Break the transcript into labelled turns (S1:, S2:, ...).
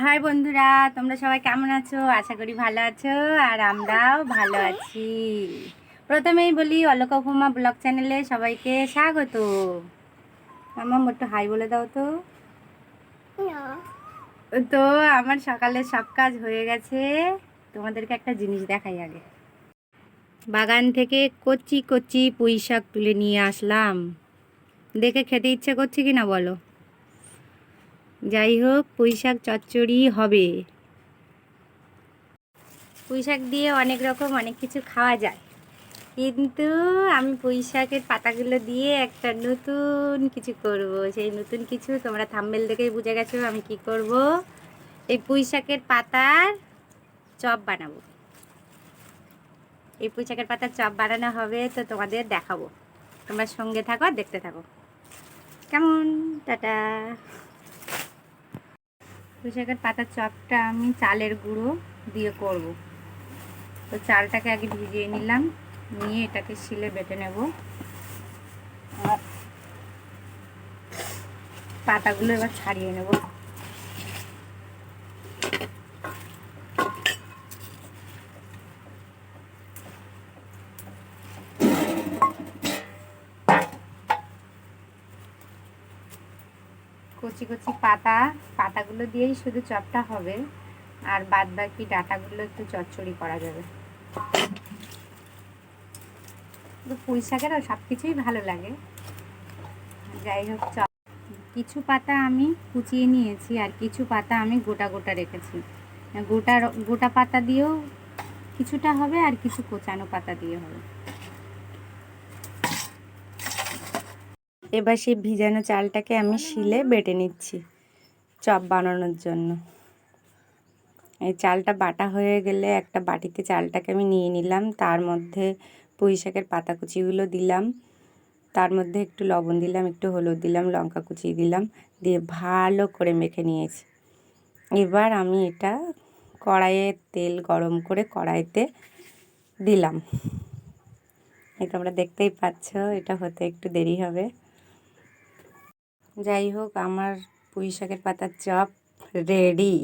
S1: High বন্ধুরা, তোমরা সবাই কেমন আছো? আশা করি ভালো আছো, আর আমরাও ভালো আছি। প্রথমেই বলি অলকা উপমা ব্লগ চ্যানেলে সবাইকে স্বাগত। আমার একটু হাই বলে দাও তো। তো, আমার সকালে সব কাজ হয়ে গেছে। তোমাদেরকে একটা জিনিস দেখাই আগে। বাগান থেকে কচি কচি পুঁই শাক তুলে নিয়ে আসলাম। দেখে খেতে ইচ্ছে করছে কি না বলো? যাই হোক পুঁইশাক চচ্চড়ি হবে। পুঁইশাক দিয়ে অনেক রকম অনেক কিছু খাওয়া যায়। কিন্তু আমি পুঁই শাকের পাতাগুলো দিয়ে একটা নতুন কিছু করব। সেই নতুন কিছু তোমরা থাম্বেল দেখেই বুঝে গেছো আমি কি করব। এই পুঁই শাকের পাতার চপ বানাবো। এই পুঁইশাকের পাতার চপ বানানো হবে তো তোমাদের দেখাবো। তোমরা সঙ্গে থাকো দেখতে থাকো। কেমন? টাটা। পুঁইশাকের পাতার চপটা আমি চালের গুঁড়ো দিয়ে করব। তো চালটাকে আগে ভিজিয়ে নিলাম, নিয়ে এটাকে শিলে বেটে নেব। আর পাতাগুলো এবার ছাড়িয়ে নেব। কচি কচি পাতা, পাতাগুলো দিয়েই শুধু চপটা হবে, আর বাদ বাকি ডাটাগুলো একটু চচ্চড়ি করা যাবে। পুঁই শাকেরও সব কিছুই ভালো লাগে। যাই হোক চপ কিছু পাতা আমি কুচিয়ে নিয়েছি, আর কিছু পাতা আমি গোটা গোটা রেখেছি। গোটা গোটা পাতা দিয়েও কিছুটা হবে, আর কিছু কোচানো পাতা দিয়ে হবে। এবার সেই ভিজানো চালটাকে আমি শিলে বেটে নিচ্ছি চপ বানানোর জন্য। এই চালটা বাটা হয়ে গেলে একটা বাটিতে চালটাকে আমি নিয়ে নিলাম, তার মধ্যে পুঁই শাকের পাতা কুচিগুলো দিলাম, তার মধ্যে একটু লবণ দিলাম, একটু হলুদ দিলাম, লঙ্কা কুচি দিলাম, দিয়ে ভালো করে মেখে নিয়েছি। এবার আমি এটা কড়াইয়ে তেল গরম করে কড়াইতে দিলাম। এটা তোমরা দেখতেই পাচ্ছ, এটা হতে একটু দেরি হবে। যাই হোক আমার পুঁই শাকের পাতার চপ রেডি